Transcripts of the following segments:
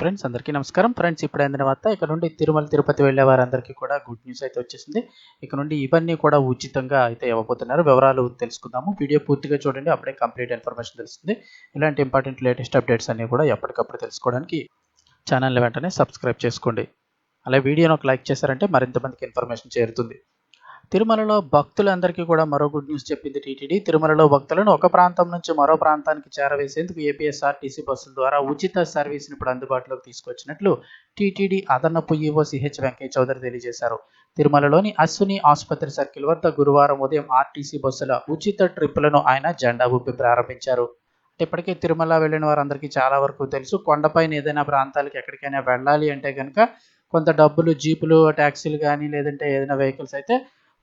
Friends అందరికీ నమస్కారం. Friends ఇప్పుడు అయిన తర్వాత ఇక్కడ నుండి తిరుమల తిరుపతి వెళ్ళే వారందరికీ కూడా గుడ్ న్యూస్ అయితే వచ్చేసింది. ఇక్కడ నుండి ఇవన్నీ కూడా ఉచితంగా అయితే ఇవ్వబోతున్నారు. వివరాలు తెలుసుకుందాము. వీడియో పూర్తిగా చూడండి అప్పుడే కంప్లీట్ ఇన్ఫర్మేషన్ తెలుస్తుంది. ఇలాంటి ఇంపార్టెంట్ లేటెస్ట్ అప్డేట్స్ అన్ని కూడా ఎప్పటికప్పుడు తెలుసుకోవడానికి ఛానల్ని వెంటనే సబ్స్క్రైబ్ చేసుకోండి. అలాగే వీడియోని ఒక లైక్ చేశారంటే మరింత మందికి ఇన్ఫర్మేషన్ చేరుతుంది. తిరుమలలో భక్తులందరికీ కూడా మరో గుడ్ న్యూస్ చెప్పింది టీటీడీ. తిరుమలలో భక్తులను ఒక ప్రాంతం నుంచి మరో ప్రాంతానికి చేరవేసేందుకు ఏపీఎస్ఆర్టీసీ బస్సుల ద్వారా ఉచిత సర్వీస్ని ఇప్పుడు అందుబాటులోకి తీసుకొచ్చినట్లు టీటీడీ అదనపు ఈఓ సిహెచ్ వెంకయ్య చౌదరి తెలియజేశారు. తిరుమలలోని అశ్విని ఆసుపత్రి సర్కిల్ వద్ద గురువారం ఉదయం ఆర్టీసీ బస్సుల ఉచిత ట్రిప్పులను ఆయన జెండా ఊపి ప్రారంభించారు. ఇప్పటికే తిరుమల వెళ్ళిన వారందరికీ చాలా వరకు తెలుసు. కొండపైన ఏదైనా ప్రాంతాలకు ఎక్కడికైనా వెళ్ళాలి అంటే కనుక కొంత డబ్బులు జీపులు ట్యాక్సీలు కానీ లేదంటే ఏదైనా వెహికల్స్ అయితే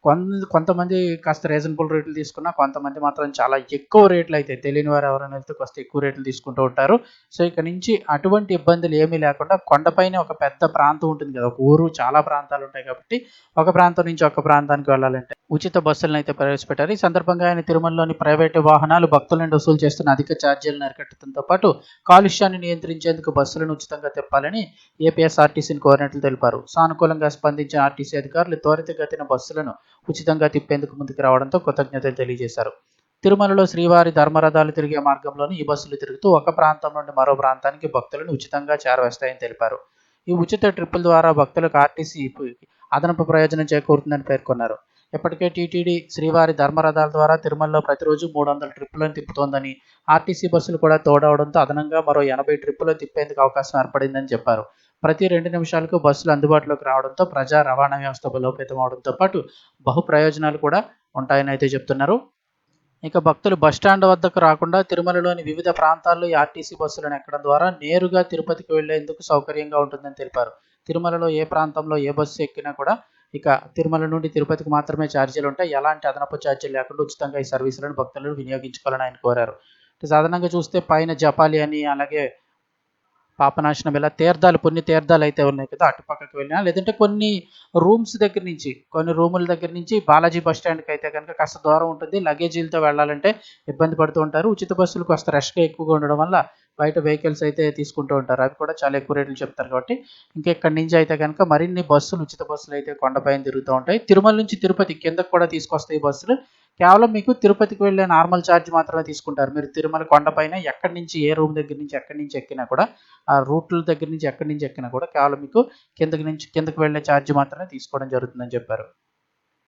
కొంత కొంతమంది కాస్త రీజనబుల్ రేట్లు తీసుకున్నా కొంతమంది మాత్రం చాలా ఎక్కువ రేట్లు అయితే తెలియని వారు ఎవరైనా వెళ్తే కాస్త ఎక్కువ రేట్లు తీసుకుంటూ ఉంటారు. సో ఇక నుంచి అటువంటి ఇబ్బందులు ఏమీ లేకుండా కొండపైన ఒక పెద్ద ప్రాంతం ఉంటుంది కదా ఒక ఊరు చాలా ప్రాంతాలు ఉంటాయి కాబట్టి ఒక ప్రాంతం నుంచి ఒక ప్రాంతానికి వెళ్ళాలంటే ఉచిత బస్సులను అయితే ప్రవేశపెట్టారు. ఈ సందర్భంగా ఆయన తిరుమలలోని ప్రైవేటు వాహనాలు భక్తుల నుండి వసూలు చేస్తున్న అధిక ఛార్జీలను అరికట్టడంతో పాటు కాలుష్యాన్ని నియంత్రించేందుకు బస్సులను ఉచితంగా తిప్పాలని ఏపీఎస్ఆర్టీసీని కోరినట్లు తెలిపారు. సానుకూలంగా స్పందించిన ఆర్టీసీ అధికారులు త్వరితగతిన బస్సులను ఉచితంగా తిప్పేందుకు ముందుకు రావడంతో కృతజ్ఞతలు తెలియజేశారు. తిరుమలలో శ్రీవారి ధర్మరథాలు తిరిగే మార్గంలోని ఈ బస్సులు తిరుగుతూ ఒక ప్రాంతం నుండి మరో ప్రాంతానికి భక్తులను ఉచితంగా చేరవేస్తాయని తెలిపారు. ఈ ఉచిత ట్రిప్పుల ద్వారా భక్తులకు ఆర్టీసీ అదనపు ప్రయోజనం చేకూరుతుందని పేర్కొన్నారు. ఇప్పటికే టీటీడీ శ్రీవారి ధర్మరథాల ద్వారా తిరుమలలో ప్రతిరోజు మూడు వందల ట్రిప్పులను తిప్పుతోందని ఆర్టీసీ బస్సులు కూడా తోడవడంతో అదనంగా మరో ఎనభై ట్రిప్పులు తిప్పేందుకు అవకాశం ఏర్పడిందని చెప్పారు. ప్రతి రెండు నిమిషాలకు బస్సులు అందుబాటులోకి రావడంతో ప్రజా రవాణా వ్యవస్థ బలోపేతం అవడంతో పాటు బహు ప్రయోజనాలు కూడా ఉంటాయని అయితే చెప్తున్నారు. ఇక భక్తులు బస్టాండ్ వద్దకు రాకుండా తిరుమలలోని వివిధ ప్రాంతాల్లో ఆర్టీసీ బస్సులను ఎక్కడం ద్వారా నేరుగా తిరుపతికి వెళ్ళేందుకు సౌకర్యంగా ఉంటుందని తెలిపారు. తిరుమలలో ఏ ప్రాంతంలో ఏ బస్సు ఎక్కినా కూడా ఇక తిరుమల నుండి తిరుపతికి మాత్రమే ఛార్జీలు ఉంటాయి. ఎలాంటి అదనపు ఛార్జీలు లేకుండా ఉచితంగా ఈ సర్వీసులను భక్తులను వినియోగించుకోవాలని ఆయన కోరారు. సాధారణంగా చూస్తే పైన జపాలి అని అలాగే పాపనాశనం ఇలా తీర్థాలు కొన్ని తీర్థాలు అయితే ఉన్నాయి కదా అటుపక్కకి వెళ్ళినా. లేదంటే కొన్ని రూమ్స్ దగ్గర నుంచి కొన్ని రూముల దగ్గర నుంచి బాలాజీ బస్ స్టాండ్కి అయితే కనుక కాస్త దూరం ఉంటుంది. లగేజీలతో వెళ్ళాలంటే ఇబ్బంది పడుతూ ఉంటారు. ఉచిత బస్సులు కాస్త రష్గా ఎక్కువగా ఉండడం వల్ల బయట వెహికల్స్ అయితే తీసుకుంటూ ఉంటారు. అవి కూడా చాలా ఎక్కువ రేట్లు చెప్తారు కాబట్టి. ఇంకా ఇక్కడి నుంచి అయితే కనుక మరిన్ని బస్సులు ఉచిత బస్సులు అయితే కొండపైన తిరుగుతూ ఉంటాయి. తిరుమల నుంచి తిరుపతి కిందకు కూడా తీసుకొస్తాయి బస్సులు. కేవలం మీకు తిరుపతికి వెళ్ళే నార్మల్ ఛార్జ్ మాత్రమే తీసుకుంటారు. మీరు తిరుమల కొండపైన ఎక్కడి నుంచి ఏ రూమ్ దగ్గర నుంచి ఎక్కడి నుంచి ఎక్కినా కూడా ఆ రూట్ల దగ్గర నుంచి ఎక్కడి నుంచి ఎక్కినా కూడా కేవలం మీకు కిందకి నుంచి కిందకి వెళ్ళే ఛార్జ్ మాత్రమే తీసుకోవడం జరుగుతుందని చెప్పారు.